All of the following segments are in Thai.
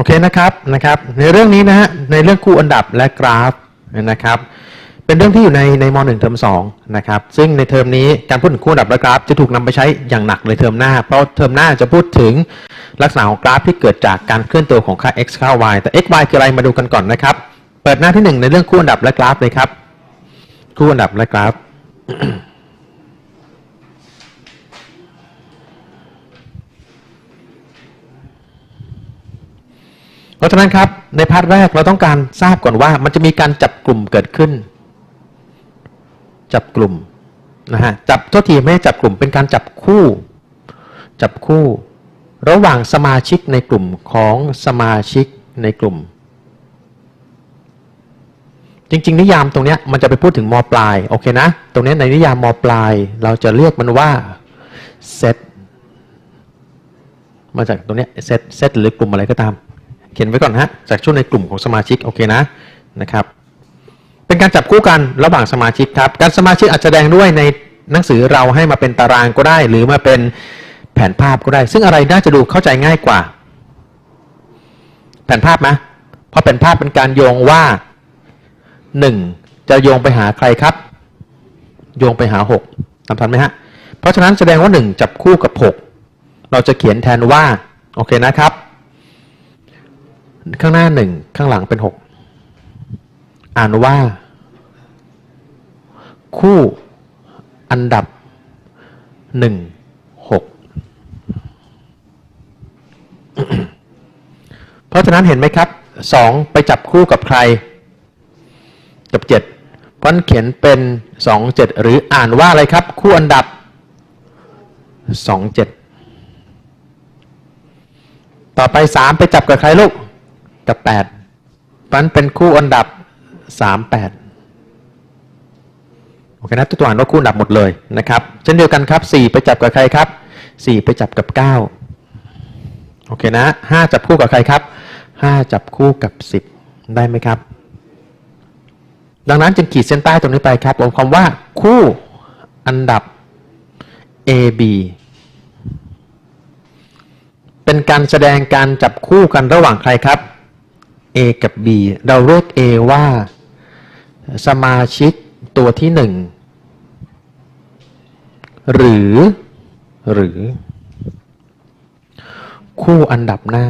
โอเคนะครับนะครับ ในเรื่องนี้นะฮะในเรื่องคู่อันดับและกราฟนะครับ เป็นเรื่องที่อยู่ในในม .1 เทอม2นะครับซึ่งในเทอมนี้การพูดถึงคู่อันดับและกราฟ จะถูกนำไปใช้อย่างหนักเลยเทอมหน้า เพราะเทอมหน้าจะพูดถึงลักษณะของกราฟที่เกิดจากการเคลื่อนตัวของค่า x ค่า y แต่ x y คืออะไรมาดูกันก่อนนะครับ เปิดหน้าที่หนึ่งในเรื่องคู่อันดับและกราฟเลยครับ คู่อันดับและกราฟ เพราะฉะนั้นครับในพาร์ทแรกเราต้องการทราบก่อนว่ามันจะมีการจับกลุ่มเกิดขึ้น จับกลุ่มนะฮะจับโทษทีไม่ได้จับกลุ่มเป็นการจับคู่ จับคู่ ระหว่างสมาชิกในกลุ่มของสมาชิกในกลุ่ม จริง ๆ นิยามตรงนี้มันจะไปพูดถึงมปลายโอเคนะตรงนี้ในนิยามมปลาย เราจะเรียกมันว่าเซตมาจากตรงนี้เซตเซตหรือกลุ่มอะไรก็ตาม เขียนไว้ก่อนฮะจากช่วงในกลุ่มของสมาชิกโอเคนะนะครับ เป็นการจับคู่กันระหว่างสมาชิกครับ การสมาชิกอาจจะแสดงด้วยในหนังสือเราให้มาเป็นตารางก็ได้ หรือมาเป็นแผนภาพก็ได้ ซึ่งอะไรน่าจะดูเข้าใจง่ายกว่า แผนภาพไหมเพราะแผนภาพเป็นการโยงว่าหนึ่งจะโยงไปหาใครครับ โยงไปหาหกทำทันไหมฮะเพราะฉะนั้นแสดงว่าหนึ่งจับคู่กับหกเราจะเขียนแทนว่า โอเคนะครับ ข้างหน้าหนึ่งข้างหลังเป็นหกอ่านว่า คู่อันดับหนึ่งหกเพราะฉะนั้นเห็นไหมครับสองไปจับคู่กับใคร กับเจ็ดเพราะฉันเขียนเป็นสองเจ็ดหรืออ่านว่าอะไรครับ คู่อันดับสองเจ็ดต่อไปสามไปจับกับใครลูก กับแปดเพราะฉะนั้นเป็นคู่อันดับสามแปดโอเคนะตัวอ่านว่าคู่อันดับหมดเลยนะครับเช่นเดียวกันครับสี่ไปจับกับใครครับสี่ไปจับกับเก้าโอเคนะห้าจับคู่กับใครครับห้าจับคู่กับสิบได้ไหมครับ ดังนั้นจึงขีดเส้นใต้ตรงนี้ไปครับลงคำว่าคู่อันดับ A B เป็นการแสดงการจับคู่กันระหว่างใครครับ A กับ B เราเรียก A ว่า สมาชิกตัวที่หนึ่งหรือหรือ คู่อันดับหน้า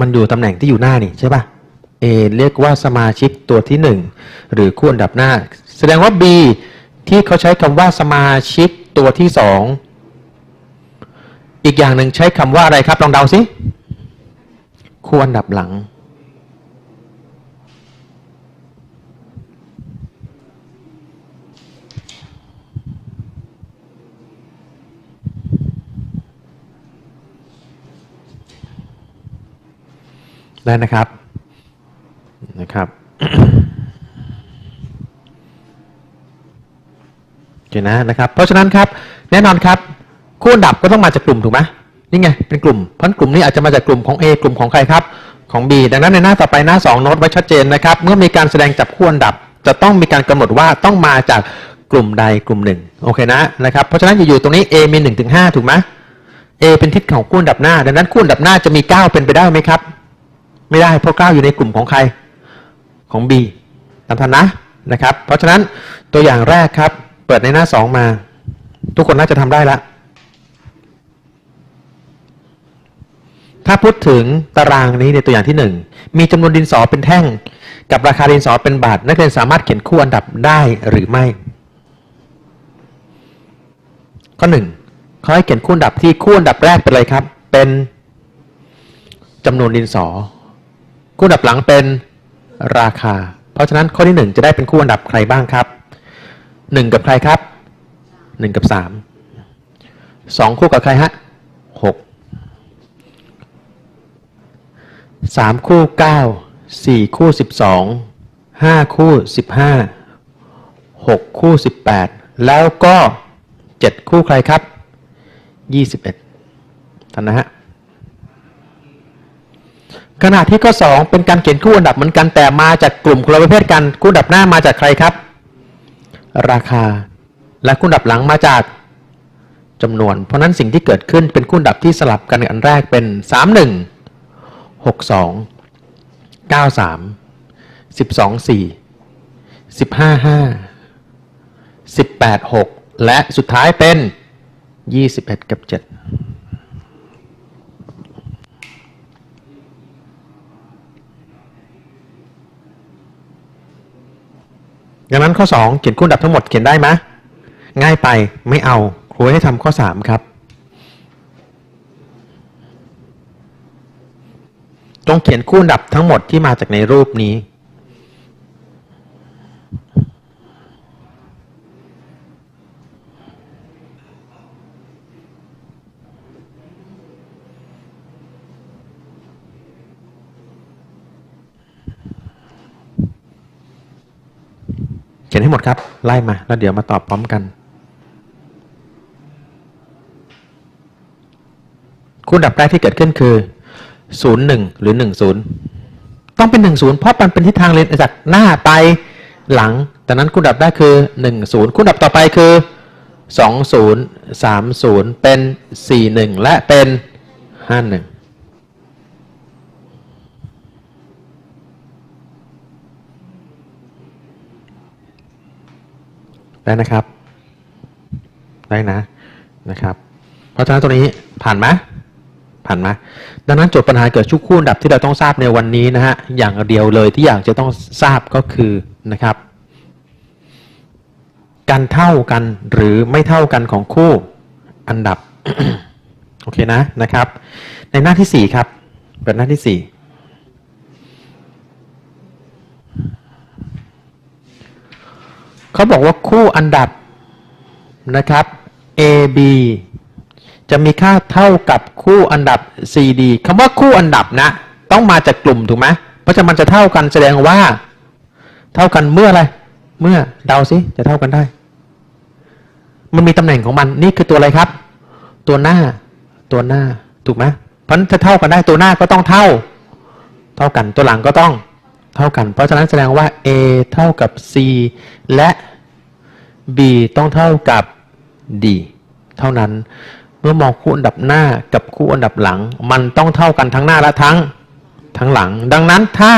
มันอยู่ตำแหน่งที่อยู่หน้านี่ใช่ป่ะ A เรียกว่าสมาชิกตัวที่หนึ่งหรือคู่อันดับหน้า แสดงว่า B ที่เขาใช้คำว่าสมาชิกตัวที่สอง อีกอย่างหนึ่งใช้คำว่าอะไรครับ ลองเดาสิคู่อันดับหลัง ได้นะครับนะครับโอเคนะนะครับ เพราะฉะนั้นครับ แน่นอนครับ คู่อันดับก็ต้องมาจากกลุ่มถูกไหมนี่ไงเป็นกลุ่มเพราะกลุ่มนี้อาจจะมาจากกลุ่มของ A กลุ่มของใครครับของ B ดังนั้นในหน้าต่อไปหน้า 2 โน้ตไว้ชัดเจนนะครับ เมื่อมีการแสดงจับคู่อันดับ จะต้องมีการกำหนดว่าต้องมาจากกลุ่มใดกลุ่มหนึ่งโอเคนะนะครับเพราะฉะนั้นอยู่ๆตรงนี้ A มี1ถึง5ถูกไหม A เป็นทิศของคู่อันดับหน้า ดังนั้นคู่อันดับหน้าจะมี 9 เป็นไปได้ไหมครับ ไม่ได้เพราะ9อยู่ในกลุ่มของใครของ B ตามทันนะนะครับ เพราะฉะนั้นตัวอย่างแรกครับ เปิดในหน้า 2 มา ทุกคนน่าจะทำได้ละ ถ้าพูดถึงตารางนี้ในตัวอย่างที่ 1 มีจำนวนดินสอเป็นแท่ง กับราคาดินสอเป็นบาท นักเรียนสามารถเขียนคู่อันดับได้หรือไม่ ข้อหนึ่งเขาให้เขียนคู่อันดับที่คู่อันดับแรกเป็นอะไรครับ เป็นจำนวนดินสอ คู่อันดับหลังเป็นราคา เพราะฉะนั้นข้อที่หนึ่งจะได้เป็นคู่อันดับใครบ้างครับหนึ่งกับใครครับหนึ่งกับสามสองคู่กับใครฮะหก สามคู่เก้าสี่คู่สิบสองห้าคู่สิบห้าหกคู่สิบแปดแล้วก็เจ็ดคู่ใครครับยี่สิบเอ็ดทันนะฮะขณะที่ข้อ2เป็นการเขียนคู่อันดับเหมือนกันแต่มาจากกลุ่มคนละประเภทกันคู่อันดับหน้ามาจากใครครับ ราคา และคู่อันดับหลังมาจากจำนวน เพราะฉะนั้นสิ่งที่เกิดขึ้นเป็นคู่อันดับที่สลับกันอันแรกเป็น 3 1 6 2 9 3 12 4 15 5 18 6และสุดท้ายเป็น21กับ7ดังนั้นข้อ 2 เขียนคู่ดับทั้งหมดเขียนได้ไหมง่ายไปไม่เอาครูให้ทำข้อ 3 ครับ จงเขียนคู่ดับทั้งหมดที่มาจากในรูปนี้ เขียนให้หมดครับ ไล่มา แล้วเดี๋ยวมาตอบพร้อมกัน คู่ดับแรกที่เกิดขึ้นคือ ศูนย์หนึ่งหรือหนึ่งศูนย์ต้องเป็นหนึ่งศูนย์เพราะมันเป็นทิศทางเลนจากหน้าไปหลังแต่นั้นคุณดับได้คือหนึ่งศูนย์คุณดับต่อไปคือสองศูนย์สามศูนย์เป็นสี่หนึ่งและเป็นห้าหนึ่งได้นะครับ ได้นะนะครับ เพราะฉะนั้นตัวนี้ผ่านไหม ผ่านไหมดังนั้นโจทย์ปัญหาเกิดชุกคู่อันดับที่เราต้องทราบในวันนี้นะฮะอย่างเดียวเลยที่อยากจะต้องทราบก็คือนะครับ การเท่ากันหรือไม่เท่ากันของคู่อันดับโอเคนะนะครับ ในหน้าที่ 4 ครับเปิดหน้าที่ 4เขาบอกว่าคู่อันดับนะครับ A B จะมีค่าเท่ากับคู่อันดับ C D คำว่าคู่อันดับนะ ต้องมาจากกลุ่มถูกไหมเพราะฉะนั้นมันจะเท่ากันแสดงว่า เท่ากันเมื่ออะไร เมื่อเดาสิจะเท่ากันได้ มันมีตำแหน่งของมันนี่คือตัวอะไรครับ ตัวหน้า ตัวหน้าถูกไหมเพราะฉะนั้นจะเท่ากันได้ตัวหน้าก็ต้องเท่า เท่ากันตัวหลังก็ต้องเท่ากัน เพราะฉะนั้นแสดงว่า A เท่ากับ C และ B ต้องเท่ากับ D เท่านั้น เมื่อมองคู่อันดับหน้ากับคู่อันดับหลัง มันต้องเท่ากันทั้งหน้าและทั้งทั้งหลัง ดังนั้นถ้า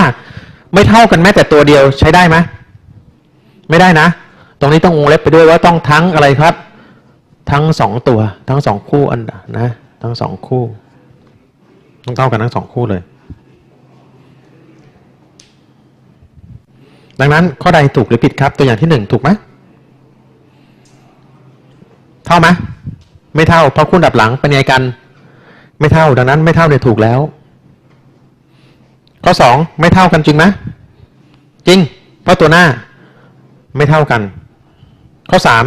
ไม่เท่ากันแม้แต่ตัวเดียวใช้ได้ไหมไม่ได้นะ ตรงนี้ต้องวงเล็บไปด้วยว่าต้องทั้งอะไรครับ ทั้งสองตัว ทั้งสองคู่อันดับนะทั้งสองคู่ ต้องเท่ากันทั้งสองคู่เลย ดังนั้นข้อใดถูกหรือผิดครับ ตัวอย่างที่หนึ่งถูกไหมเท่าไหม ไม่เท่าเพราะคู่อันดับหลังเป็นไงกัน ไม่เท่าดังนั้นไม่เท่าเนี่ยถูกแล้ว ข้อสองไม่เท่ากันจริงไหมจริง เพราะตัวหน้าไม่เท่ากัน ข้อสาม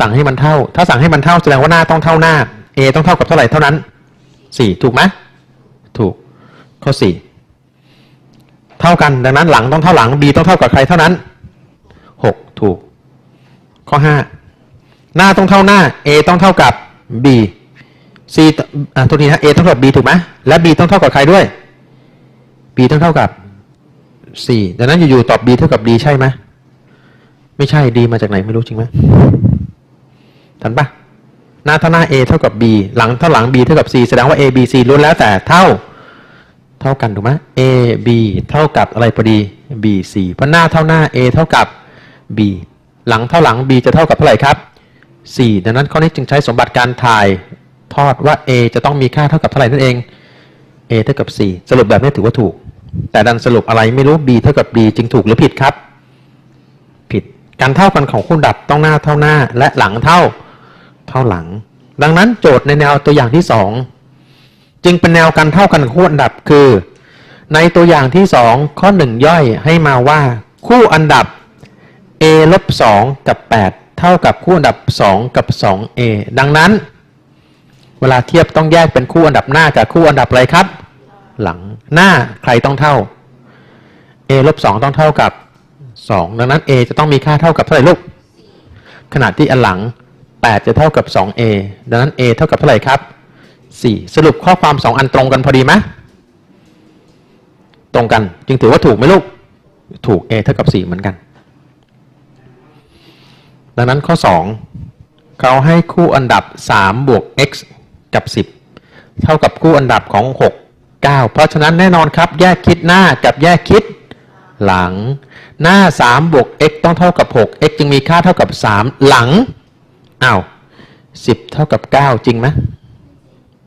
สั่งให้มันเท่า ถ้าสั่งให้มันเท่าแสดงว่าหน้าต้องเท่าหน้า A ต้องเท่ากับเท่าไหร่เท่านั้นสี่ถูกไหมถูก ข้อสี่เท่ากันดังนั้นหลังต้องเท่าหลัง B ต้องเท่ากับใครเท่านั้นหกถูก ข้อห้า หน้าต้องเท่าหน้า A ต้องเท่ากับ B C อ่าตัวนี้นะ A ต้องเท่ากับ B ถูกไหมและ B ต้องเท่ากับใครด้วย B ต้องเท่ากับ C ดังนั้นอยู่ๆตอบ B เท่ากับ D ใช่ไหมไม่ใช่ D มาจากไหนไม่รู้จริงไหมทันปะหน้าเท่าหน้า A เท่ากับ B หลังเท่าหลัง B เท่ากับ C แสดงว่า A B C ล้วนแล้วแต่เท่าเท่ากันถูกไหม A B เท่ากับอะไรพอดี B C เพราะหน้าเท่าหน้า A เท่ากับ B หลังเท่าหลัง B จะเท่ากับเท่าไหร่ครับ 4 ดังนั้นข้อนี้จึงใช้สมบัติการถ่ายทอดว่า A จะต้องมีค่าเท่ากับเท่าไหร่นั่นเอง A เท่ากับ 4 สรุปแบบนี้ถือว่าถูก แต่ดันสรุปอะไรไม่รู้ B เท่ากับ D จึงถูกหรือผิดครับ ผิด การเท่ากันของคู่ดับต้องหน้าเท่าหน้า และหลังเท่าเท่าหลัง ดังนั้นโจทย์ในแนวตัวอย่างที่ 2 จึงเป็นแนวการเท่ากันคู่อันดับคือ ในตัวอย่างที่ 2 ข้อ 1 ย่อยให้มาว่า คู่อันดับ a ลบ2กับ 8 เท่ากับคู่อันดับ 2 กับ 2a ดังนั้น เวลาเทียบต้องแยกเป็นคู่อันดับหน้ากับคู่อันดับอะไรครับ หลังหน้าใครต้องเท่า a ลบ2ต้องเท่ากับ 2 ดังนั้น a จะต้องมีค่าเท่ากับเท่าไหร่ลูก ขณะที่อันหลัง 8 จะเท่ากับ 2a ดังนั้น a เท่ากับเท่าไหร่ครับ 4 สรุปข้อความ 2 อันตรงกันพอดีไหมตรงกัน จึงถือว่าถูกไหมลูก ถูก a เท่ากับ 4 เหมือนกัน ดังนั้นข้อเขาให้คู่อันดับ 3 บวก x กับ 10 เท่ากับคู่อันดับของ 6 9 เพราะฉะนั้นแน่นอนครับ แยกคิดหน้ากับแยกคิดหลัง หน้า 3 บวก x ต้องเท่ากับ 6 x จึงมีค่าเท่ากับ 3 หลังอ้าว10 เท่ากับ 9 จริงไหม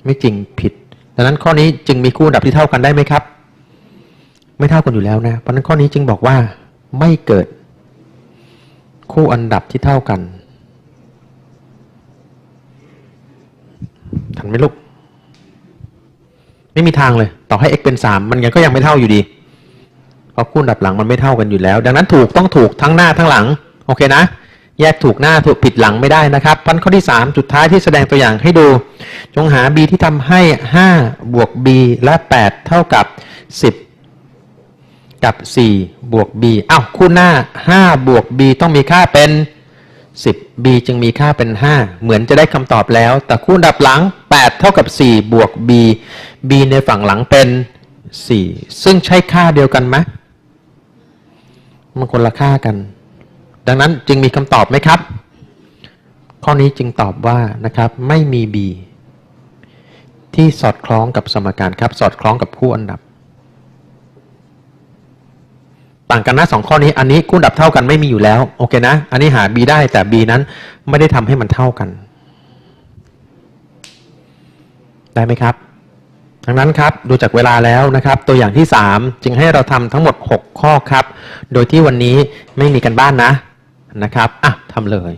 ไม่จริงผิด ดังนั้นข้อนี้จึงมีคู่อันดับที่เท่ากันได้ไหมครับ ไม่เท่ากันอยู่แล้วนะ เพราะฉะนั้นข้อนี้จึงบอกว่าไม่เกิด คู่อันดับที่เท่ากัน ทันไหมลูก ไม่มีทางเลย ต่อให้ x เป็น 3 มันยังก็ยังไม่เท่าอยู่ดี เพราะคู่อันดับหลังมันไม่เท่ากันอยู่แล้ว ดังนั้นถูกต้องถูกทั้งหน้าทั้งหลัง โอเคนะ แยกถูกหน้าถูกผิดหลังไม่ได้นะครับพันข้อที่ 3 สุดท้ายที่แสดงตัวอย่างให้ดู จงหา b ที่ทำให้ 5 บวก b และ 8 เท่ากับ 10 กับ 4 บวก b อ้าวคู่หน้า 5 บวก b ต้องมีค่าเป็น 10 b จึงมีค่าเป็น 5 เหมือนจะได้คำตอบแล้ว แต่คู่ดับหลัง 8 เท่ากับ 4 บวก b b ในฝั่งหลังเป็น 4 ซึ่งใช่ค่าเดียวกันไหมมันคนละค่ากัน ดังนั้นจึงมีคำตอบไหมครับ ข้อนี้จึงตอบว่านะครับไม่มี b ที่สอดคล้องกับสมการครับ สอดคล้องกับคู่อันดับ ต่างกันนะสองข้อนี้อันนี้คู่ดับเท่ากันไม่มีอยู่แล้วโอเคนะ อันนี้หา b ได้แต่ b นั้นไม่ได้ทำให้มันเท่ากัน ได้ไหมครับดังนั้นครับดูจากเวลาแล้วนะครับ ตัวอย่างที่ 3 จึงให้เราทำทั้งหมด 6 ข้อครับ โดยที่วันนี้ไม่มีกันบ้านนะนะครับอะทำเลย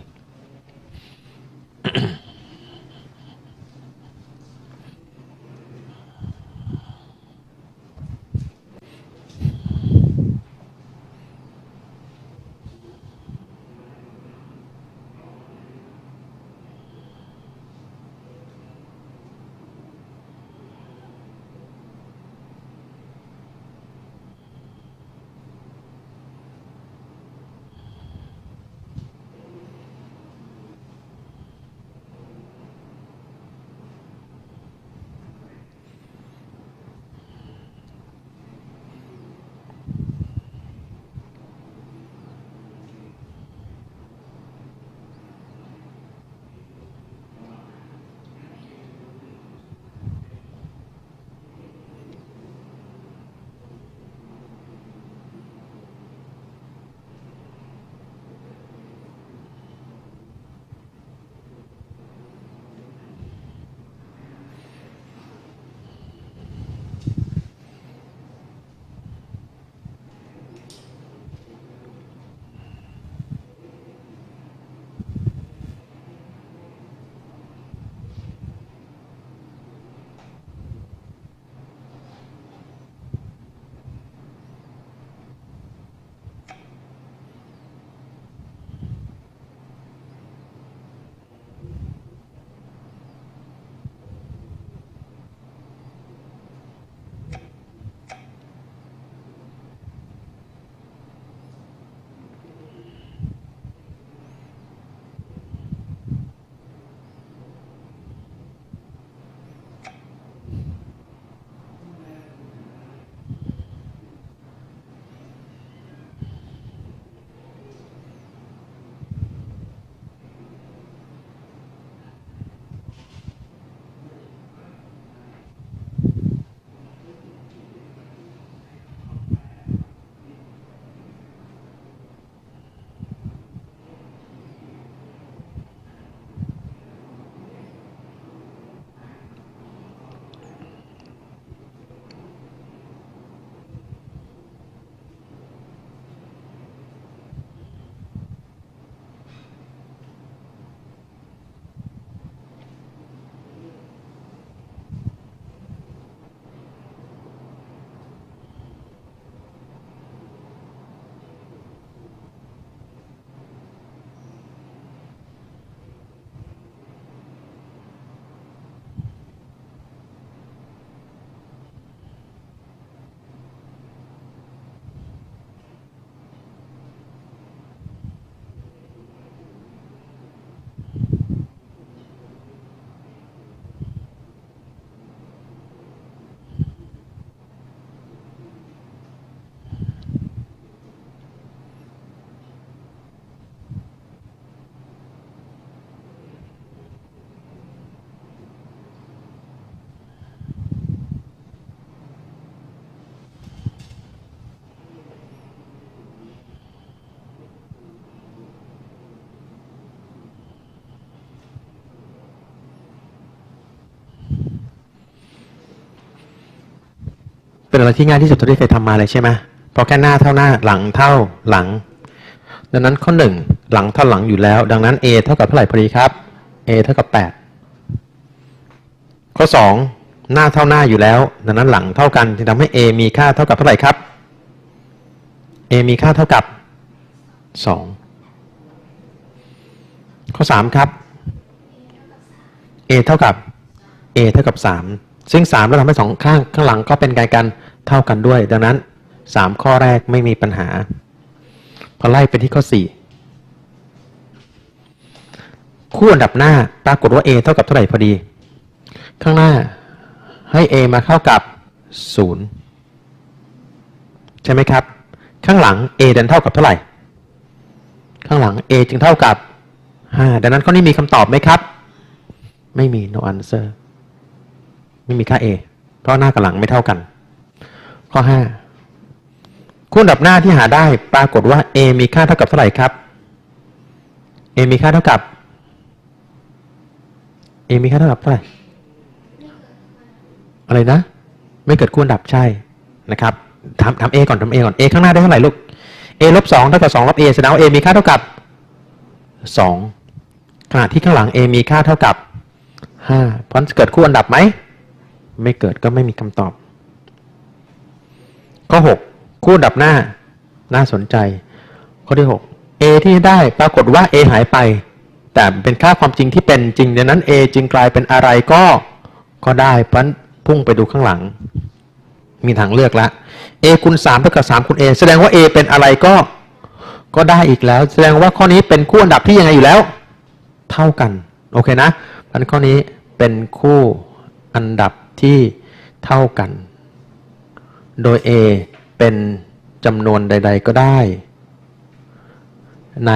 เป็นอะไรที่ง่ายที่สุดที่เคยทำมาเลยใช่ไหมเพราะแค่หน้าเท่าหน้าหลังเท่าหลัง ดังนั้นข้อหนึ่งหลังเท่าหลังอยู่แล้ว ดังนั้น a เท่ากับเท่าไหร่พอดีครับ a เท่ากับ 8 ข้อ 2 หน้าเท่าหน้าอยู่แล้ว ดังนั้นหลังเท่ากันจึงทำให้ a มีค่าเท่ากับเท่าไหร่ครับ a มีค่าเท่ากับ 2 ข้อ 3 ครับ a เท่ากับ a เท่ากับ 3 ซึ่ง3เราทำให้สองข้างข้างหลังก็เป็นการกันเท่ากันด้วย ดังนั้น 3 ข้อแรกไม่มีปัญหา พอไล่ไปที่ข้อ 4 คู่อันดับหน้าปรากฏว่า a เท่ากับเท่าไหร่พอดี ข้างหน้าให้ a มาเข้ากับ 0 ใช่ไหมครับ ข้างหลัง a ดันเท่ากับเท่าไหร่ ข้างหลัง a จึงเท่ากับ5ดังนั้นข้อนี้มีคำตอบไหมครับ ไม่มี no answer ไม่มีค่า a เพราะหน้ากับหลังไม่เท่ากัน ข้อ 5 คู่อันดับหน้าที่หาได้ปรากฏว่า a มีค่าเท่ากับเท่าไหร่ครับ a มีค่าเท่ากับ a มีค่าเท่ากับเท่าไหร่อะไรนะ ไม่เกิดคู่อันดับใช่นะครับทำทำ a ก่อนทำ a ก่อน a ข้างหน้าได้เท่าไหร่ลูก a ลบสองเท่ากับสองลบ a แสดงว่า a มีค่าเท่ากับสองขณะที่ข้างหลัง a มีค่าเท่ากับห้าเพราะเกิดคู่อันดับไหม ไม่เกิดก็ไม่มีคำตอบ ข้อ 6 คู่อันดับหน้า น่าสนใจ ข้อที่ 6 a ที่ได้ปรากฏว่า a หายไป แต่เป็นค่าความจริงที่เป็นจริงดังนั้น a จึงกลายเป็นอะไรก็ก็ได้เพราะฉะนั้นพุ่งไปดูข้างหลัง มีทางเลือกละ a คูณ3เท่ากับ3คูณ a แสดงว่า a เป็นอะไรก็ก็ได้อีกแล้ว แสดงว่าข้อนี้เป็นคู่อันดับที่ยังไงอยู่แล้ว เท่ากัน โอเคนะอันข้อนี้เป็นคู่อันดับ ที่เท่ากัน โดย a เป็นจำนวนใด ๆ ก็ได้ ใน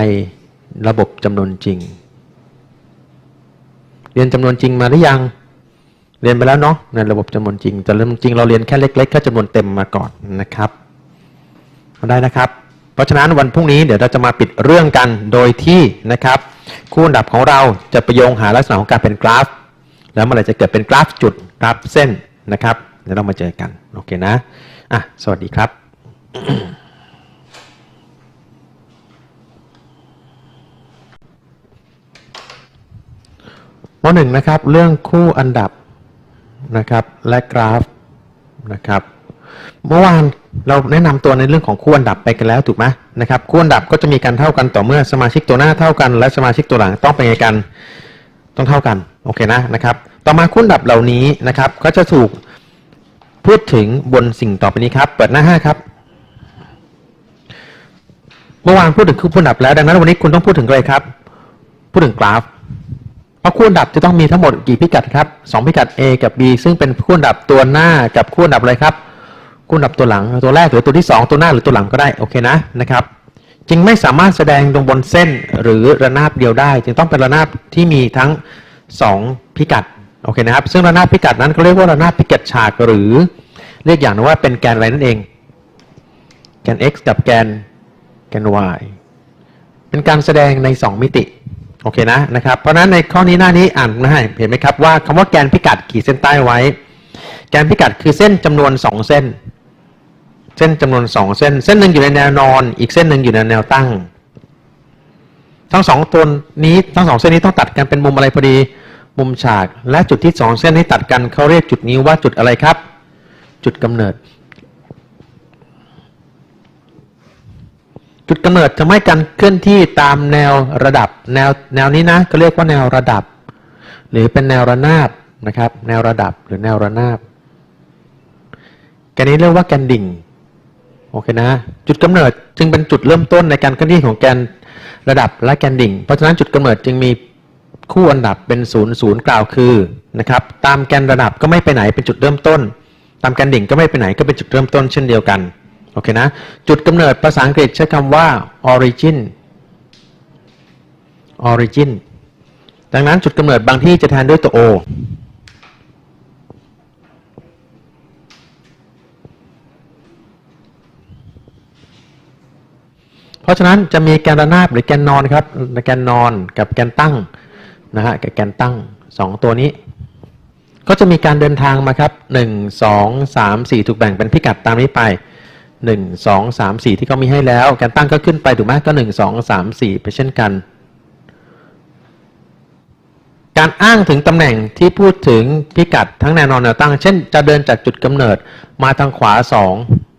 ระบบจำนวนจริง เรียนจำนวนจริงมาหรือยัง เรียนไปแล้วเนาะในระบบจำนวนจริงแต่เรื่องจริงเราเรียนแค่เล็กๆแค่จำนวนเต็มมาก่อนนะครับได้นะครับ เพราะฉะนั้นวันพรุ่งนี้เดี๋ยวเราจะมาปิดเรื่องกันโดยที่นะครับ คู่อันดับของเราจะประโยงหาลักษณะของการเป็นกราฟ แล้วเมื่อไรจะเกิดเป็นกราฟจุดกราฟเส้นนะครับเดี๋ยวเรามาเจอกันโอเคนะอะสวัสดีครับ ข้อหนึ่งนะครับเรื่องคู่อันดับนะครับและกราฟนะครับเมื่อวานเราแนะนำตัวในเรื่องของคู่อันดับไปกันแล้วถูกไหมนะครับคู่อันดับก็จะมีการเท่ากันต่อเมื่อสมาชิกตัวหน้าเท่ากัน และสมาชิกตัวหลังต้องเป็นไงกัน ต้องเท่ากันโอเคนะนะครับ ต่อมาคู่นดับเหล่านี้นะครับ ก็จะถูกพูดถึงบนสิ่งต่อไปนี้ครับ เปิดหน้าห้าครับ เมื่อวานพูดถึงคู่อันดับแล้วดังนั้นวันนี้คุณต้องพูดถึงอะไรครับ พูดถึงกราฟเพราะคู่นดับจะต้องมีทั้งหมดกี่พิกัดครับสองพิกัด A กับ B ซึ่งเป็นคู่นดับตัวหน้ากับคู่นดับอะไรครับคู่นดับตัวหลังตัวแรกหรือตัวที่สองตัวหน้าหรือตัวหลังก็ได้โอเคนะนะครับ จึงไม่สามารถแสดงลงบนเส้นหรือระนาบเดียวได้ จึงต้องเป็นระนาบที่มีทั้งสองพิกัดโอเคนะครับ ซึ่งระนาบพิกัดนั้นเขาเรียกว่าระนาบพิกัดฉากหรือ เรียกอย่างนึงว่าเป็นแกนอะไรนั่นเอง แกน x กับแกนแกน y เป็นการแสดงใน 2 มิติโอเคนะนะครับ เพราะฉะนั้นในข้อนี้หน้านี้อ่านนะเห็นไหมครับว่าคำว่าแกนพิกัดขีดเส้นใต้ไว้ แกนพิกัดคือเส้นจำนวน 2 เส้น เส้นจำนวน2เส้น เส้นหนึ่งอยู่ในแนวนอน อีกเส้นหนึ่งอยู่ในแนวตั้ง ทั้งสองตัวนี้ทั้งสองเส้นนี้ต้องตัดกันเป็นมุมอะไรพอดี มุมฉาก และจุดที่สองเส้นนี้ตัดกันเขาเรียกจุดนี้ว่าจุดอะไรครับ จุดกำเนิด จุดกำเนิดทำให้การเคลื่อนที่ตามแนวระดับ แนวแนวนี้นะก็เรียกว่าแนวระดับ หรือเป็นแนวระนาบนะครับ แนวระดับหรือแนวระนาบแกนนี้เรียกว่าแกนดิ่ง โอเคนะ จุดกำเนิดจึงเป็นจุดเริ่มต้นในการเคลื่อนที่ของแกนระดับและแกนดิ่ง เพราะฉะนั้นจุดกำเนิดจึงมีคู่อันดับเป็นศูนย์ศูนย์กล่าวคือนะครับตามแกนระดับก็ไม่ไปไหนเป็นจุดเริ่มต้น ตามแกนดิ่งก็ไม่ไปไหนก็เป็นจุดเริ่มต้นเช่นเดียวกันโอเคนะจุดกำเนิดภาษาอังกฤษใช้คำว่า origin origin ดังนั้นจุดกำเนิดบางที่จะแทนด้วยตัว o เพราะฉะนั้นจะมีแกนระนาบหรือแกนนอนครับ แกนนอนกับแกนตั้งนะฮะกับแกนตั้งสองตัวนี้ ก็จะมีการเดินทางมาครับ 1 2 3 4 ถูกแบ่งเป็นพิกัดตามนี้ไป 1 2 3 4 ที่เขามีให้แล้ว แการตั้งก็ขึ้นไปถูกไหมก็ 1 2 3 4 ไปเช่นกัน การอ้างถึงตำแหน่งที่พูดถึงพิกัดทั้งแนวนอนแนวตั้ง เช่น จะเดินจากจุดกำเนิดมาทางขวา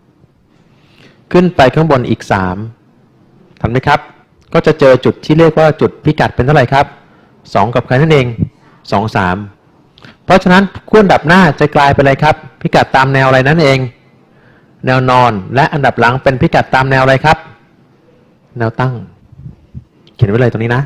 2 ขึ้นไปข้างบนอีก 3 ทันไหมครับ ก็จะเจอจุดที่เรียกว่าจุดพิกัดเป็นเท่าไหร่ครับ 2 กับใครนั่นเอง 2 3 เพราะฉะนั้นขั้วอันดับหน้าจะกลายเป็นอะไรครับ พิกัดตามแนวอะไรนั่นเอง แนวนอนและอันดับหลังเป็นพิกัดตามแนวอะไรครับ แนวตั้ง เขียนไว้เลยตรงนี้นะ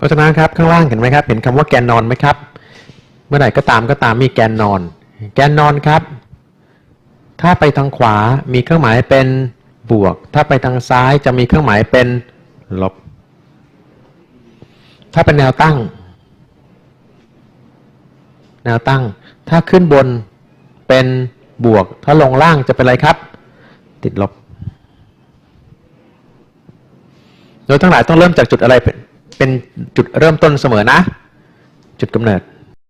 เพราะฉะนั้นครับข้างล่างเห็นไหมครับ เห็นคำว่าแกนนอนไหมครับ เมื่อไหร่ก็ตามก็ตามมีแกนนอน แกนนอนครับ ถ้าไปทางขวามีเครื่องหมายเป็นบวก ถ้าไปทางซ้ายจะมีเครื่องหมายเป็นลบ ถ้าเป็นแนวตั้ง แนวตั้ง ถ้าขึ้นบนเป็นบวก ถ้าลงล่างจะเป็นอะไรครับ ติดลบ โดยทั้งหลายต้องเริ่มจากจุดอะไรเป็น เป็นจุดเริ่มต้นเสมอนะ จุดกำเนิด